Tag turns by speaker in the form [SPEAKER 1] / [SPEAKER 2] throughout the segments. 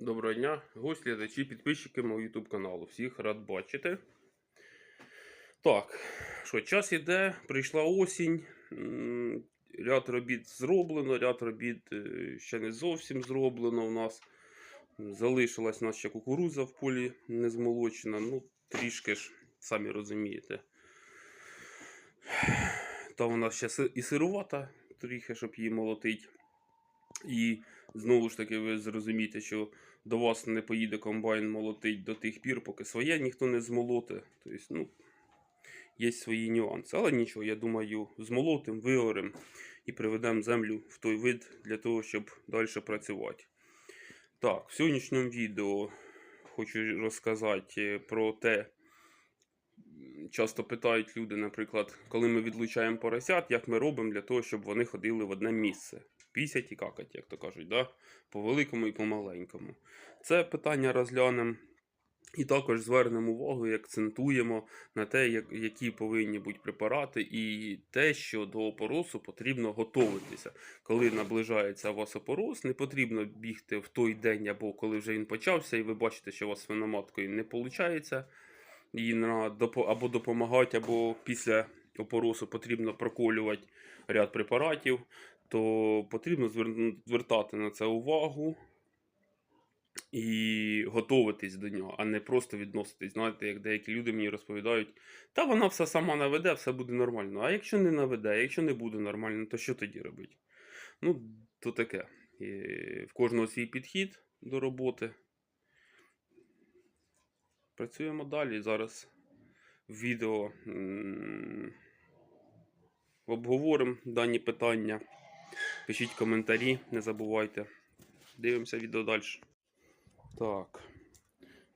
[SPEAKER 1] Доброго дня, гості, глядачі, підписчики мого YouTube каналу. Всіх рад бачити. Так, що, час іде, прийшла осінь. Ряд робіт зроблено, ряд робіт е, ще не зовсім зроблено у нас. Залишилась ще кукуруза в полі не змолочена. Ну, трішки ж, самі розумієте. Там у нас ще і сирувата, трохи, щоб її молотить. І знову ж таки, ви зрозумієте, що до вас не поїде комбайн молотить до тих пір, поки своє ніхто не змолоте. Тобто, ну, є свої нюанси. Але нічого, я думаю, змолотим, виорем і приведемо землю в той вид для того, щоб далі працювати. Так, в сьогоднішньому відео хочу розказати про те. Часто питають люди, наприклад, коли ми відлучаємо поросят, як ми робимо для того, щоб вони ходили в одне місце. Пісять і какать, як то кажуть, да? по великому і по маленькому. Це питання розглянемо і також звернемо увагу і акцентуємо на те, як, які повинні бути препарати, і те, що до опоросу потрібно готуватися. Коли наближається у вас опорос, не потрібно бігти в той день або коли вже він почався, і ви бачите, що у вас свиноматкою не виходить. На або допомагати, або після опоросу потрібно проколювати ряд препаратів, то потрібно звер- звертати на це увагу і готуватись до нього, а не просто відноситись. Знаєте, як деякі люди мені розповідають, та вона все сама наведе, все буде нормально. А якщо не наведе, якщо не буде нормально, то що тоді робити? Ну, то таке. І в кожного свій підхід до роботи. Працюємо далі. Зараз в відео обговоримо дані питання. Пишіть коментарі, не забувайте. Дивимося відео далі. Так.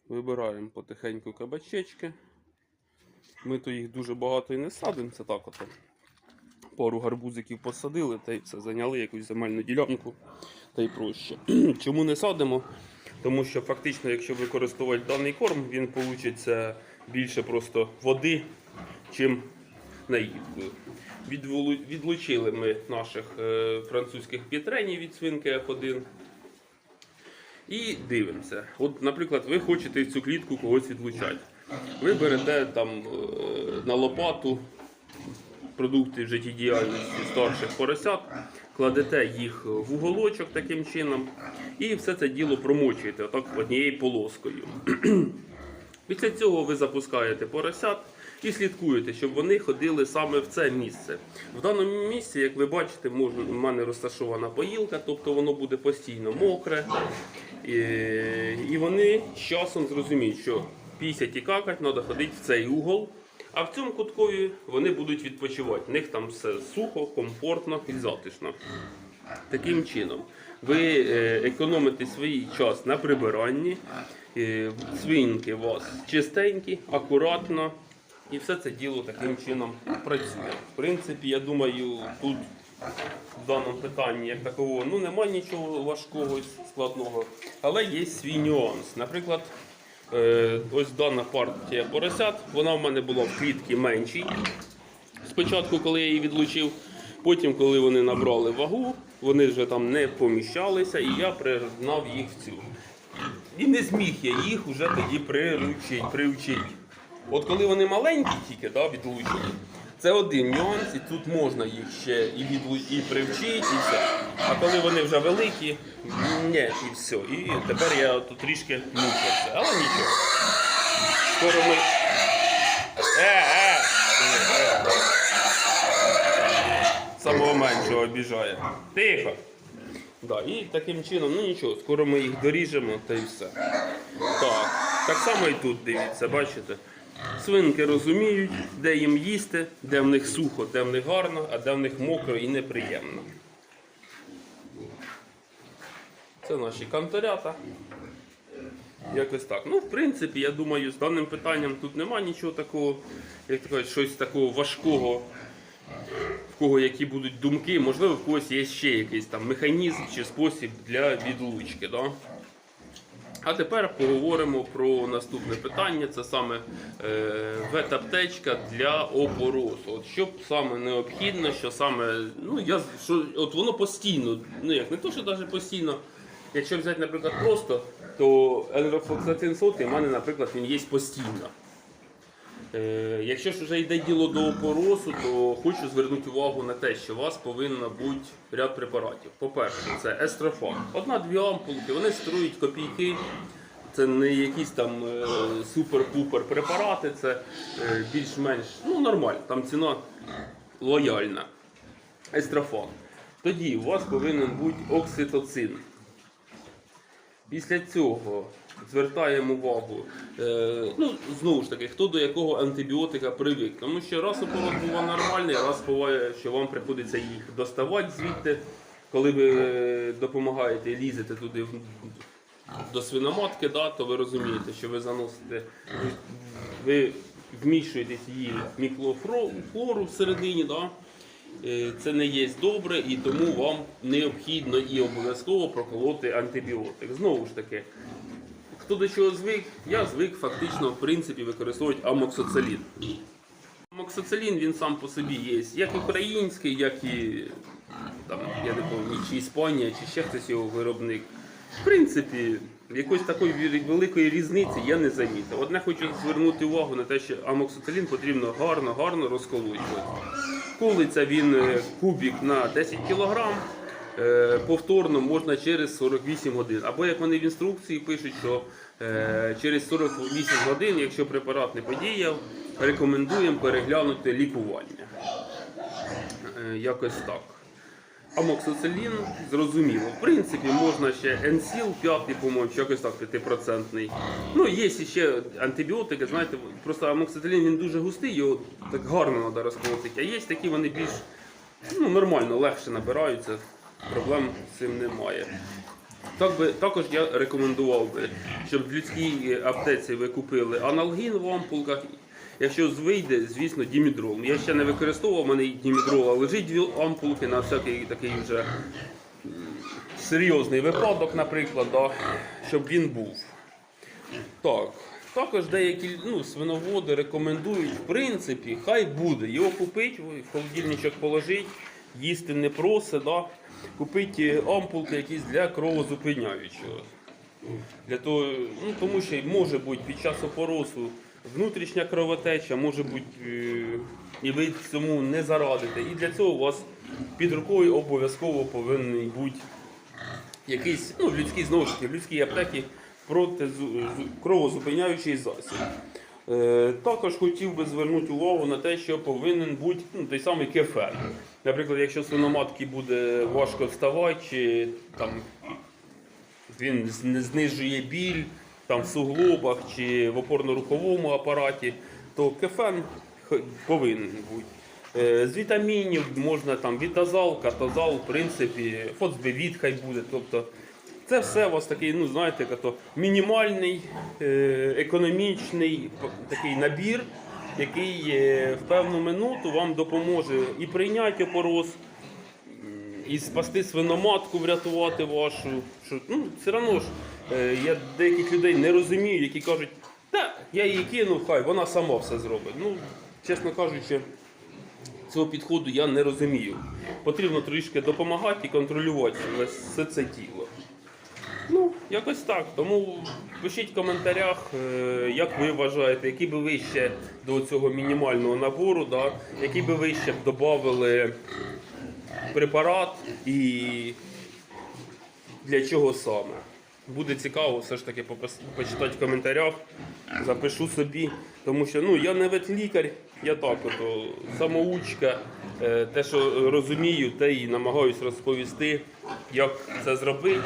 [SPEAKER 1] Вибираємо потихеньку кабачечки. Ми то їх дуже багато і не садимо, це так ото. Пару гарбузиків посадили та й все, зайняли якусь земельну ділянку та й проще. Чому не садимо? Тому що фактично, якщо використовувати даний корм, він получиться більше просто води, чим наїдкою. Відлучили ми наших е, французьких пітренів від свинки F1. І дивимося. От, наприклад, ви хочете в цю клітку когось відлучати. Ви берете там е, на лопату продукти життєдіяльності старших поросят, кладете їх в уголочок таким чином, і все це діло промочуєте отак однією полоскою. Після цього ви запускаєте поросят і слідкуєте, щоб вони ходили саме в це місце. В даному місці, як ви бачите, можна, в мене розташована поїлка, тобто воно буде постійно мокре. І, і вони з часом зрозуміють, що пісять і какать треба ходити в цей угол. А в цьому куткові вони будуть відпочивати. В них там все сухо, комфортно і затишно. Таким чином, ви е, економите свій час на прибиранні, е, свинки у вас чистенькі, акуратно, і все це діло таким чином працює. В принципі, я думаю, тут в даному питанні як такого ну, немає нічого важкого складного, але є свій нюанс. Наприклад, ось дана партія поросят, вона в мене була в клітці меншій. Спочатку, коли я її відлучив, потім, коли вони набрали вагу, вони вже там не поміщалися, і я пригнав їх в цю. І не зміг я їх вже тоді приручити, привчити. От коли вони маленькі тільки да, відлучені, це один нюанс, і тут можна їх ще і, відлу... і привчити, і все. А коли вони вже великі, ні, і все. І тепер я тут трішки мучився. Але нічого. Скоро ми. Е, е! Е, е. Самого меншого обіжає. Тихо. Да, і таким чином, ну нічого, скоро ми їх доріжемо та й все. Так, так само і тут дивіться, бачите? Свинки розуміють, де їм їсти, де в них сухо, де в них гарно, а де в них мокро і неприємно. Це наші канторята. Якось так. Ну, в принципі, я думаю, з даним питанням тут нема нічого такого, як кажуть, щось такого важкого в кого які будуть думки, можливо, в когось є ще якийсь там механізм чи спосіб для відлучки. Да? А тепер поговоримо про наступне питання. Це саме е, ветаптечка для опорос. От що саме необхідно, що саме, ну я що от воно постійно, ну як не то, що навіть постійно. Якщо взяти, наприклад, просто, то енрофлоксацин сотий, в мене, наприклад, він є постійно. Е, якщо ж вже йде діло до опоросу, то хочу звернути увагу на те, що у вас повинно бути ряд препаратів. По-перше, це естрофан. Одна-дві ампулки, вони строють копійки. Це не якісь там е, супер-пупер препарати, це е, більш-менш ну, нормально, там ціна лояльна. Естрофан. Тоді у вас повинен бути окситоцин. Після цього звертаємо увагу, е, ну, знову ж таки, хто до якого антибіотика привик. Тому що раз опорот буває нормальний, раз буває, що вам приходиться їх доставати звідти, коли ви е, допомагаєте і лізете туди в- до свиноматки, да, то ви розумієте, що ви заносите, ви вмішуєтесь її мікрофлору всередині. Да? Е, Це не є добре і тому вам необхідно і обов'язково проколоти антибіотик. Знову ж таки, хто до чого звик, я звик фактично в принципі використовувати амоксоцилін. Амоксоцилін він сам по собі є як український, як і там, я не пам'ятаю, чи Іспанія, чи ще хтось його виробник. В принципі, якоїсь такої великої різниці я не замітив. Одне хочу звернути увагу на те, що амоксоцилін потрібно гарно, гарно розколочувати. Колиться він е, кубік на 10 кг, е, повторно можна через 48 годин. Або як вони в інструкції пишуть, що е, через 48 годин, якщо препарат не подіяв, рекомендуємо переглянути лікування. Якось так. Амоксоцилін, зрозуміло. В принципі, можна ще енсіл 5, по-моєму, якось так 5%. Ну, є ще антибіотики, знаєте, просто амоксоцилін він дуже густий, його так гарно треба розколотити. А є такі, вони більш ну, нормально, легше набираються, проблем з цим немає. Так би, також я рекомендував би, щоб в людській аптеці ви купили аналгін в ампулках. Якщо вийде, звісно, дімідрол. Я ще не використовував, у мене дімідрола лежить дві ампулки на всякий такий вже серйозний випадок, наприклад, да, щоб він був. Так. Також деякі ну, свиноводи рекомендують, в принципі, хай буде. Його купить, в холодильничок положить, їсти не просить, да? купить е, ампулки якісь для кровозупиняючого. Для того, ну, тому що може бути під час опоросу внутрішня кровотеча, може бути, е, і ви цьому не зарадите. І для цього у вас під рукою обов'язково повинен бути якийсь, ну, в людській знову ж таки, в людській аптеці кровозупиняючий засіб. Е, також хотів би звернути увагу на те, що повинен бути ну, той самий кефер. Наприклад, якщо свиноматки буде важко вставати, чи там він знижує біль там в суглобах чи в опорно-руховому апараті, то кефен повинен бути. Е, З вітамінів можна там вітазал, катазал, в принципі, фосбевіт хай буде. Тобто це все у вас такий, ну знаєте, като мінімальний, е, економічний такий набір, який е, в певну минуту вам допоможе і прийняти опороз, і спасти свиноматку, врятувати вашу. Що, ну, все одно ж, е, я деяких людей не розумію, які кажуть, та я її кинув, хай вона сама все зробить. Ну, чесно кажучи, цього підходу я не розумію. Потрібно трішки допомагати і контролювати все це тіло. Ну, якось так. Тому пишіть в коментарях, е, як ви вважаєте, які би ви ще до цього мінімального набору, да, які би ви ще б додали препарат і для чого саме. Буде цікаво все ж таки почитати в коментарях, запишу собі, тому що ну, я не ветлікар, я так ото, самоучка, Е, те, що розумію, те і намагаюсь розповісти, як це зробити,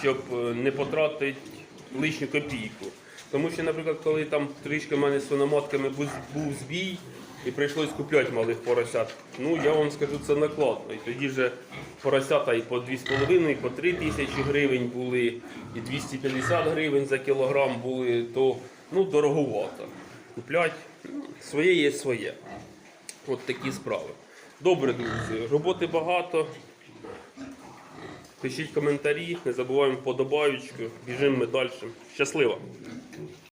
[SPEAKER 1] щоб е, не потратити лишню копійку. Тому що, наприклад, коли там трішки в мене з свиноматками був, був збій і прийшлось купляти малих поросят, ну я вам скажу, це накладно. І тоді вже поросята і по 2,5, і по 3 тисячі гривень були, і 250 гривень за кілограм були, то ну, дороговато. Куплять ну, своє є своє. От такі справи. Добре, друзі, роботи багато. Пишіть коментарі, не забуваємо вподобаючку. Біжимо ми далі. Щасливо!